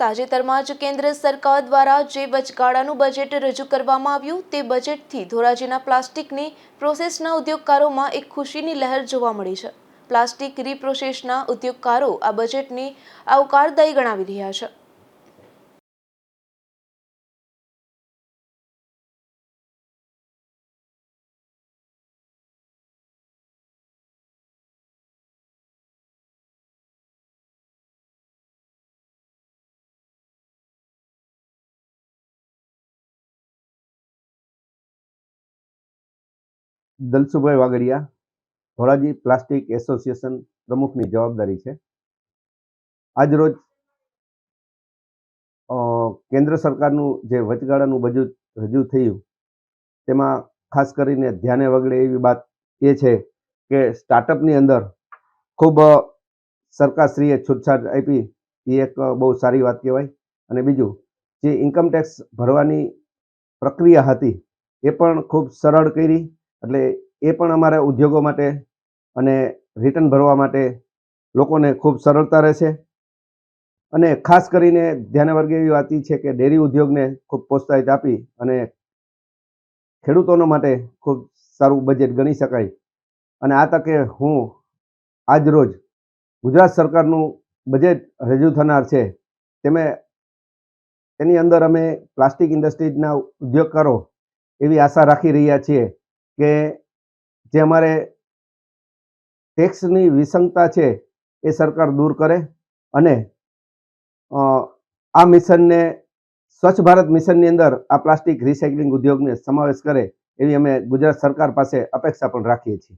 તાજેતરમાં જ કેન્દ્ર સરકાર દ્વારા જે વચગાળાનું બજેટ રજૂ કરવામાં આવ્યું તે બજેટથી ધોરાજીના પ્લાસ્ટિકની પ્રોસેસના ઉદ્યોગકારોમાં એક ખુશીની લહેર જોવા મળી છે. પ્લાસ્ટિક રીપ્રોસેસના ઉદ્યોગકારો આ બજેટની આવકારદાયી ગણાવી રહ્યા છે. દલસુભાઈ વાગડિયા ધોરાજી પ્લાસ્ટિક એસોસિએશન પ્રમુખની જવાબદારી છે. આજરોજ કેન્દ્ર સરકારનું જે વચગાળાનું બજેટ રજૂ થયું, તેમાં ખાસ કરીને ધ્યાને વગડે એવી વાત એ છે કે સ્ટાર્ટઅપની અંદર ખૂબ સરકારશ્રીએ છૂટછાટ આપી, એ એક બહુ સારી વાત કહેવાય. અને બીજું, જે ઇન્કમટેક્સ ભરવાની પ્રક્રિયા હતી, એ પણ ખૂબ સરળ કરી એટલે એ પણ અમારા ઉદ્યોગો માટે અને રિટર્ન ભરવા માટે લોકોને ખૂબ સરળતા રહેશે. અને ખાસ કરીને ધ્યાને વર્ગે એવી વાત છે કે ડેરી ઉદ્યોગને ખૂબ પ્રોત્સાહિત આપી અને ખેડૂતોનો માટે ખૂબ સારું બજેટ ગણી શકાય. અને આ તકે હું આજ રોજ ગુજરાત સરકારનું બજેટ રજૂ થનાર છે તેમે તેની અંદર અમે પ્લાસ્ટિક ઇન્ડસ્ટ્રીઝના ઉદ્યોગકારો એવી આશા રાખી રહ્યા છીએ કે જે અમારે ટેક્સની વિસંગતા છે એ સરકાર દૂર કરે અને આ મિશનને સ્વચ્છ ભારત મિશનની અંદર આ પ્લાસ્ટિક રિસાયકલિંગ ઉદ્યોગને સમાવેશ કરે એવી અમે ગુજરાત સરકાર પાસે અપેક્ષા પણ રાખીએ છીએ.